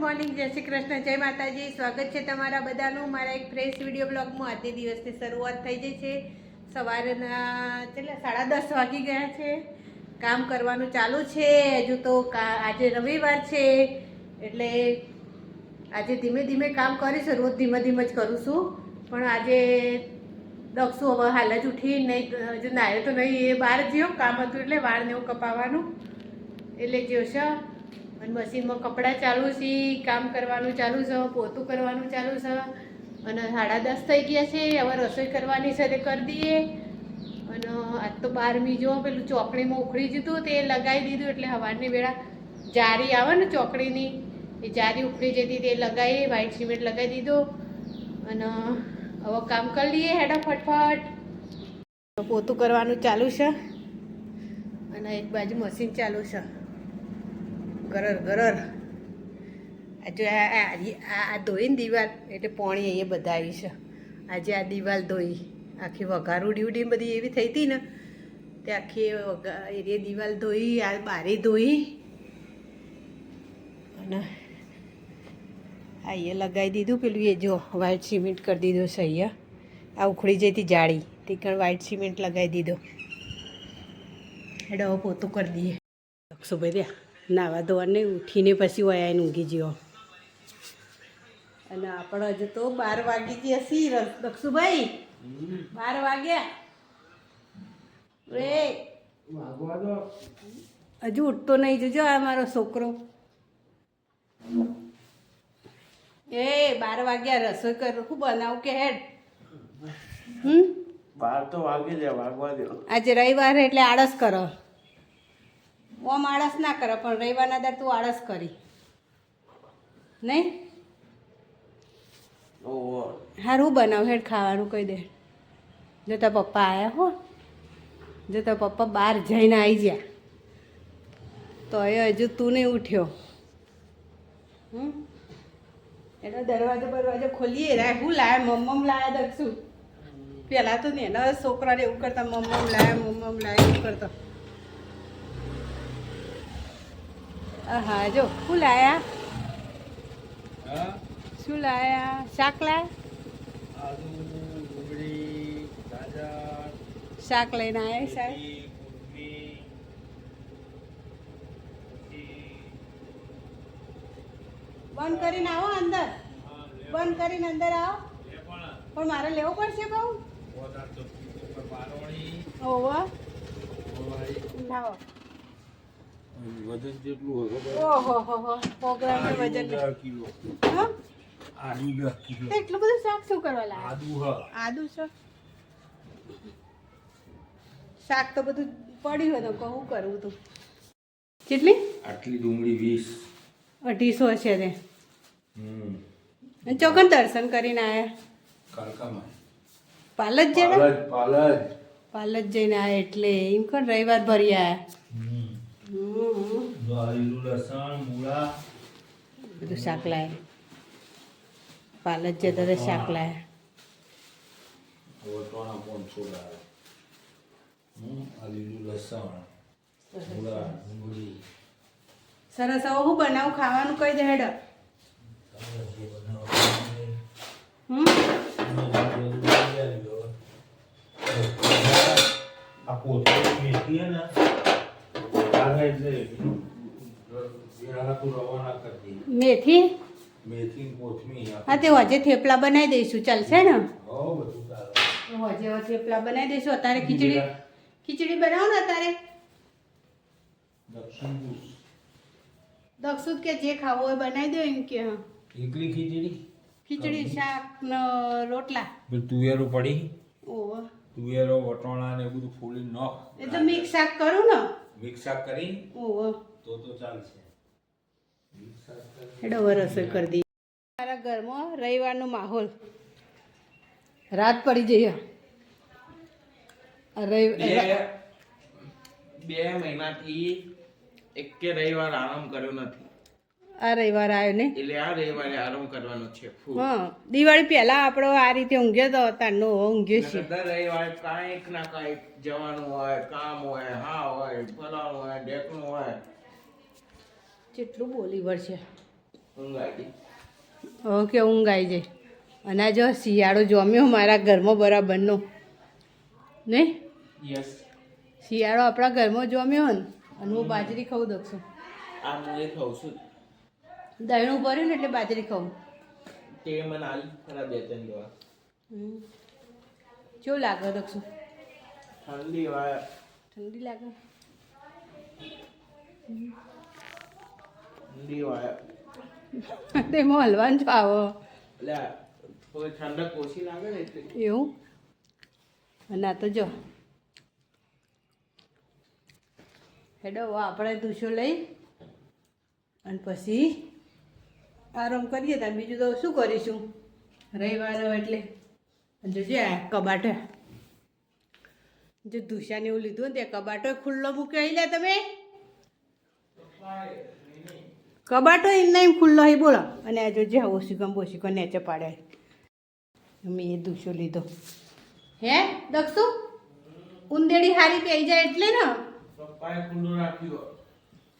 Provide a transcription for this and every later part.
Morning, જય શ્રી કૃષ્ણ, જય માતાજી. સ્વાગત છે તમારા બધાનું મારા એક ફ્રેશ વીડિયો બ્લોગમાં. આજની દિવસની શરૂઆત થઈ ગઈ છે. સવારના કેટલા? સાડા દસ વાગી ગયા છે. કામ કરવાનું ચાલુ છે. હજુ તો આજે રવિવાર છે. એટલે આજે ધીમે ધીમે કામ કરીશું. રોજ ધીમે ધીમે જ કરું છું પણ આજે દક્ષું હવે હાલ જ ઉઠી, નહીં હજુ નાયો તો નહીં, એ બહાર જ્યો કામ હતું એટલે વાળ ને એવું કપાવવાનું. એટલે જ્યો છે. અને મશીનમાં કપડાં ચાલુ છે, કામ કરવાનું ચાલુ છે, પોતું કરવાનું ચાલુ છે. અને સાડા દસ થઈ ગયા છે, હવે રસોઈ કરવાની છે તે કરી દઈએ. અને આજ તો બારમી, જો પેલું ચોકડીમાં ઉખડી જતું તે લગાવી દીધું એટલે સવારની વેળા જારી આવે ને ચોકડીની, એ જારી ઉખડી જતી તે લગાવી, વ્હાઈટ સિમેન્ટ લગાવી દીધો. અને હવે કામ કરી લઈએ હેડા ફટફટ. પોતું કરવાનું ચાલુ છે. અને એક બાજુ મશીન ચાલુ છે. ગરર ગરર. આજે આ, આ- ધોઈને દિવાલ, એટલે પોણી અહીંયા બધા આવી છે. આજે આ દિવાલ ધોઈ. આખી વઘાર ઉડી બધી એવી થઈ હતી ને, તે આખી એરિયા દિવાલ ધોઈ, આ બારી ધોઈ. અને આ અહીંયા લગાવી દીધું પેલું, એ જો વ્હાઇટ સિમેન્ટ કરી દીધો છે અહીંયા. આ ઉખડી જતી જાળી, તે કણ વ્હાઇટ સિમેન્ટ લગાવી દીધો. હેડો, હવે પોતું કરી દઈએ. દક્ષુભાઈ રહ્યા. નાવા ધોવાને ઉઠીને પછી વયાને ઊંઘી ગયો અને આપણે હજુ તો બાર વાગી ગયા સી દક્ષુભાઈ બાર વાગ્યા. રે. હજુ ઉઠતો નહીં જોજો આ મારો છોકરો. એ બાર વાગ્યા રસોઈ કર શું બનાવું કે હેડ? હમ? બાર તો વાગી જાય વાગવા દો આજે રવિવાર એટલે આળસ કરો. ઓમ આળસ ના કરે પણ રવિવારના દર તું આળસ કરી. નહીં? સારું બનાવ હેડ ખાવાનું કહી દે. જો તો પપ્પા આવ્યા હો જો તો પપ્પા બહાર જઈને આવી ગયા તો એ હજુ તું નહીં ઉઠ્યો. હમ? એનો દરવાજો બરવાજો ખોલીએ રા હું લાયા મમ્મમ લાયા દક્ષુ પેલા તો ને એના છોકરાને એવું કરતા મમ્મમ લાયા મમ્મમ લાયા એવું કરતા. હા જો શું લાયા? શું લાયા? શાક લાયા? શાક લઈને આવ્યા સાહેબ? બંધ કરીને આવો અંદર. બંધ કરીને અંદર આવો. પણ મારે લેવો પડશે બહુ? ઓવા ઓવાળી. વજન ખબર? ઓહો પ્રોગ્રામ વજન કિલો. આદુ દસ કિલો. એટલું બધું શાક શું કરવા લાગે આદુ હા. આદુ છે? શાક તો બધું પડ્યું હતું કહું કરવું તું. કેટલી? આટલી ડુંગળી વીસ. અઢીસો છે તે હમ. ચોકન દર્શન કરીને આવ્યા કાલકામાં પાલજ જઈને? પાલજ પાલજ. જઈને આવ્યા એટલે એમ કોણ રવિવાર ભરી આવ્યા લીલું લસણ મૂળા. બધું શાક લાય. પાલક જતા તો શાક લાયા. વટવાણા પોણસો લાવે હમ લીલું લસણ મૂળા મૂળી સરસ. હવે હું બનાવું? ખાવાનું કઈ દે હેડ. આ કોથળી મેથી ને કરી દે મેથી? મેથી ને કોથમી હા તે હજે થેપલા બનાવી દઈશું. ચાલશે ને? હજે થેપલા બનાવી દઈશું. અત્યારે ખીચડી ખીચડી બનાવો ને અત્યારે. દક્ષુદ કે જે ખાવો હોય બનાવી દો એમ કે હા. એકલી ખીચડી? ખીચડી શાક ને રોટલા. તુવેરો પડી? ઓહો. તુવેરો વટોણા ને બધું ફૂલી નો એ તો મિક્સ શાક કરું ને? મિક્સ શાક કરી? ઓહો. તો તો ચાલશે. હેડો વરસ કરી દઈએ. મારા ઘરમાં રવિવારનો માહોલ. રાત પડી જઈએ બે મહિનાથી એક રવિવાર આરામ કર્યો નથી. આ રવિવાર આવ્યો ને? એટલે આ રવિવારે આરામ કરવાનો છે હા દિવાળી પહેલા આપણો આ રીતે ઊંઘ્યો તો તારનો ઊંઘ્યો છે. દર રવિવારે કાંઈક ના કાંઈક જવાનું હોય કામ હોય હા હોય ફલાણું હોય ઢેકણું હોય. કેટલું બોલી વળશે? ઓકે ઊંઘ આવી જાય. અને આ જો શિયાળો જમ્યો મારા ઘરમાં બરાબરનો. નહીં શિયાળો આપણા ઘરમાં જોમ્યો ને અને હું બાજરી ખાઉં દક્ષું. ખાઉં છું. દહીણું ભર્યું ને એટલે બાજરી ખાઉં. કેવું લાગે દક્ષું? ઠંડી હોય ઠંડી લાગે? હોય તેમાં હલવાનું આવો. ઠંડક ઓછી લાગે ને એવું? ના તો જો. હેડો આપણે દુશો લઈ અને પછી આરામ કરીએ ત્યાં બીજું તો શું કરીશું? રવિવાર એટલે. જોજે કબાટ. જે દુશાને એવું લીધું ને તે કબાટો ખુલ્લો મૂક્યો લે તમે. કબાટો એમના એમ ખુલ્લો હોય બોલો. અને આ જોજે ઓશિકમ બોશિકો નેચે પાડે. મેં એ દુશો લીધો. હે દક્ષુ? ઉંદેડી હારી પી જાય એટલે ને?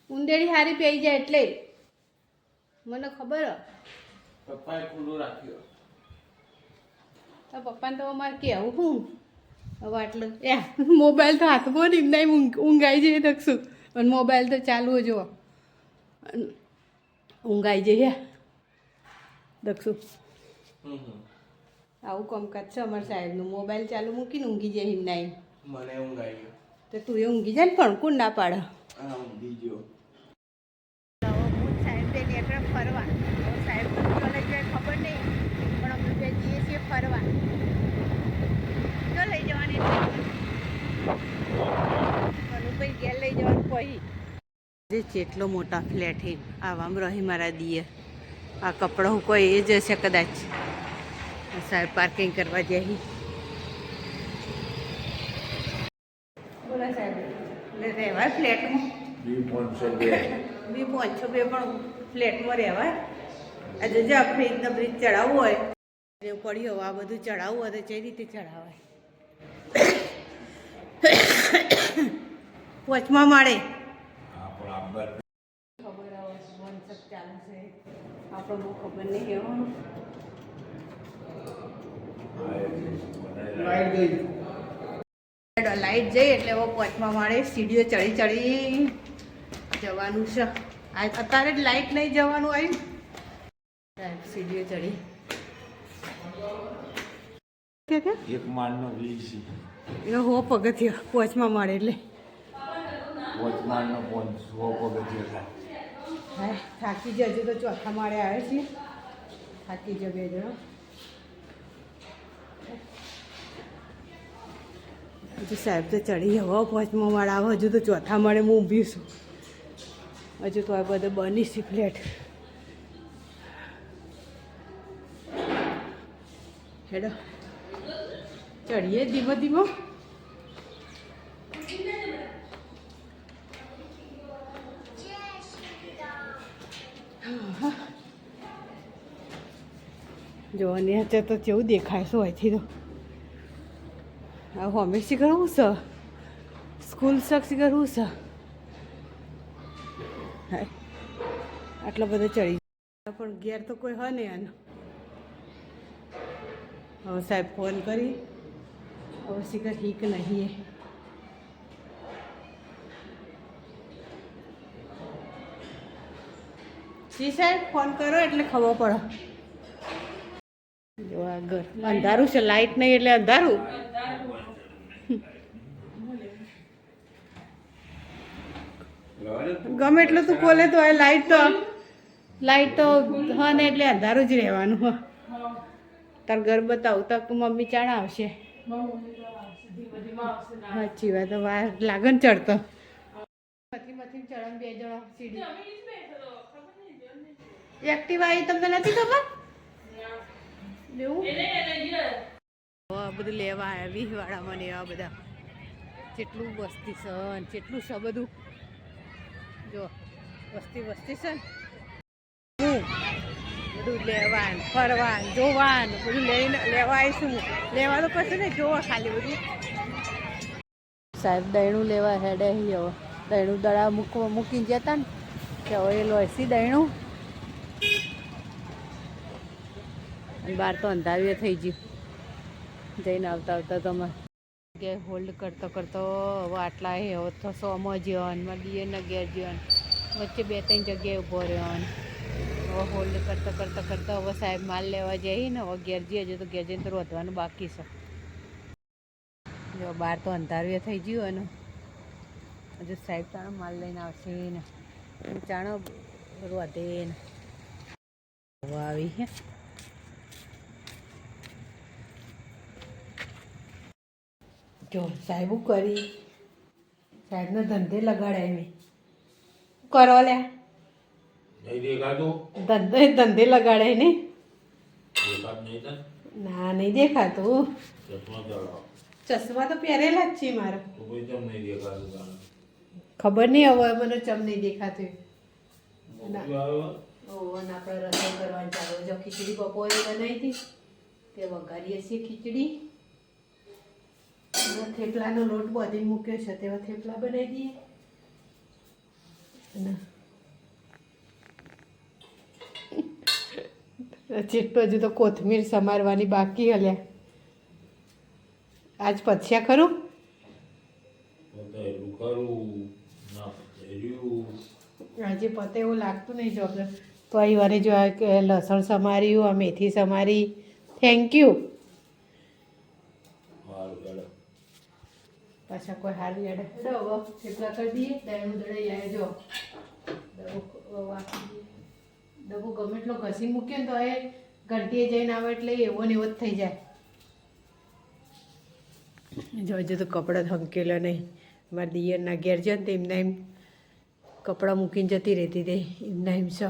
ઉંદેડી હારી પી જાય એટલે. મને ખબર પપ્પાએ ખુલ્લો રાખ્યો. તો પપ્પાને તો અમારે કહેવું હું. હવે આટલું એ મોબાઈલ તો હાથમાં ને એમના એમ ઊંઘ ઊંઘાઈ જાય દક્ષુ. અને મોબાઈલ તો ચાલુ જોવો જુઓ ઊંઘાઈ જઈએ. દક્ષુ. આવું કામકાજ છે અમારા સાહેબનું. મોબાઈલ ચાલુ મૂકીને ઊંઘી જાય નાઈ મને ઊંઘ આવી ગયું. તો તું એ ઊંઘી જાય ને પણ કોણ ના પાડે? ઊંઘી ગયો. ફરવા. સાહેબ ખબર નહીં પણ અમે બે જઈએ છીએ ફરવા જો લઈ જવાની ભાઈ ઘેર લઈ જવાનું પછી જેટલો મોટા ફ્લેટ હે. આવામ રહી મારા દીએ. આ કપડો હું કોઈ એ જ હશે કદાચ. સાહેબ પાર્કિંગ કરવા જાય બોલા સાહેબ એટલે રહેવાય ફ્લેટમાં? બી પાંચસો બે. બી પાંચસો બે પણ ફ્લેટમાં રહેવાય? આજે જો ફ્રીજનો બ્રિજ ચડાવવું હોય પડ્યું હોય આ બધું ચડાવવું હોય તો કઈ રીતે ચડાવાય. પોચમાં માળે આપણે આપવા ખબર આવે વંશક ચાલુ છે. આપણે બહુ ખબર નહીં કહેવાનું લાઈટ જઈ એટલે હવે પોચમાં માળે સીડીઓ ચડી ચડી જવાનું છે. અત્યારે જ લાઈટ નહીં જવાનું આવ્યું સીડીઓ ચડી. એક માળનો વીસ એ હો પગથિયા પોચમાં મળે એટલે. પાંચ માળનો પાંચસો પગથિયો થાય. હા, થાકી જજો તો ચોથા માળે આવે છે. થાકી જ બે જણ. હજુ સાહેબ તો ચડી હવે પાંચમા માળે આવો, હજુ તો ચોથા માળે હું ઊભી છું. હજુ તો આ બધું બની છે ફ્લેટ. હેડો. ચડીએ ધીમો ધીમો. જો અત્યારે તો જેવું દેખાય છે અહીંથી તો. આ હોમે શીખર હું છે? સ્કૂલ શક શીખર હું? છે આટલો બધો ચડી પણ ઘેર તો કોઈ હોય નહીં આનો. હવે સાહેબ ફોન કરી. હવે શીખર હીક નહીં જી સાહેબ ફોન કરો એટલે ખબર પડે. જો આગળ અંધારું છે લાઈટ નહીં એટલે અંધારું. ગમે એટલું તું ખોલે તો એ લાઈટ તો લાઈટ તો હા ને એટલે અંધારું જ રહેવાનું હ. તાર ઘર બતાવું. તો મમ્મી ચાણ આવશે. સાચી વાત વાર લાગે ને ચડતો. મથી મથી ચડમ બે જણા સીડી. એક્ટિવા આવી તમને નથી ખબર? બધું લેવા આવી વાળામાં ને એવા બધા. જેટલું વસ્તી સન જેટલું છે બધું. જો વસ્તી વસ્તી છે હું બધું લેવાન ફરવાન જોવાન બધું લઈને લેવા આવીશું લેવા તો પછી ને જોવા ખાલી બધું. સાહેબ દહીણું લેવા હેડે હી હવે. દહીણું દડા મૂકવા મૂકીને જતા ને કે હવે એ લોસી દહીણું બહાર તો અંધાર્યું થઈ ગયું. જઈને આવતા આવતા તમે જગ્યાએ હોલ્ડ કરતો કરતો હવે આટલા હે થશો સોમાં જ્યો મારા દિયરના ઘેર જ્યો વચ્ચે બે ત્રણ જગ્યાએ ઊભો રહ્યો હવે હોલ્ડ કરતો કરતો કરતો હવે સાહેબ માલ લેવા જઈએ ને, હવે ઘેર જઈએ હજુ તો ઘેર જઈને તો રોધવાનું બાકી છે. જો બહાર તો અંધાર્યું થઈ ગયું અને હજુ સાહેબ ચાણો માલ લઈને આવશે ને. ચાણો રોધે ને. હવે આવી હે. જો સાહેબ હું કરી. સાહેબનો ધંધે લગાડાય મેં કરો લ્યા ધંધે ધંધે લગાડાય ને નહીં ના નહીં દેખાતું. ચશ્મા તો પહેરેલા જ છે મારા. ખબર નહીં હવે મને ચમ નહીં દેખાતું. મોકલું આવ્યો ઓ અને આપણે રસોઈ કરવાની ચાલુ જો ખીચડી બપોરે બનાવી હતી તે વઘારીએ છીએ ખીચડી. થેપલાનો લોટ બાંધી મૂક્યો છે તેવા થેપલા બનાવી દઈએ. ચીટો હજુ તો કોથમીર સમારવાની બાકી હલ્યા. આજ પછ્યા ખરું? આજે પતે એવું લાગતું નહીં જો તો અહીં વારે જો લસણ સમાર્યું આ મેથી સમારી. થેન્ક યુ મારું હેડો પાછા કોઈ હારી અડે. હેડો હવે થેપલા કરી દઈએ દળાઈ આવે જો. દઈએ. ડબ્બો ગમે એટલો ઘસી મૂકીએ ને તો એ ઘંટીએ જઈને આવે એટલે એવો ને એવો જ થઈ જાય. જો હજુ તો કપડાં થંકેલા નહીં. મારા દિયરના ઘેર છે ને તો એમના એમ કપડાં મૂકીને જતી રહેતી હતી. એમના એમ છે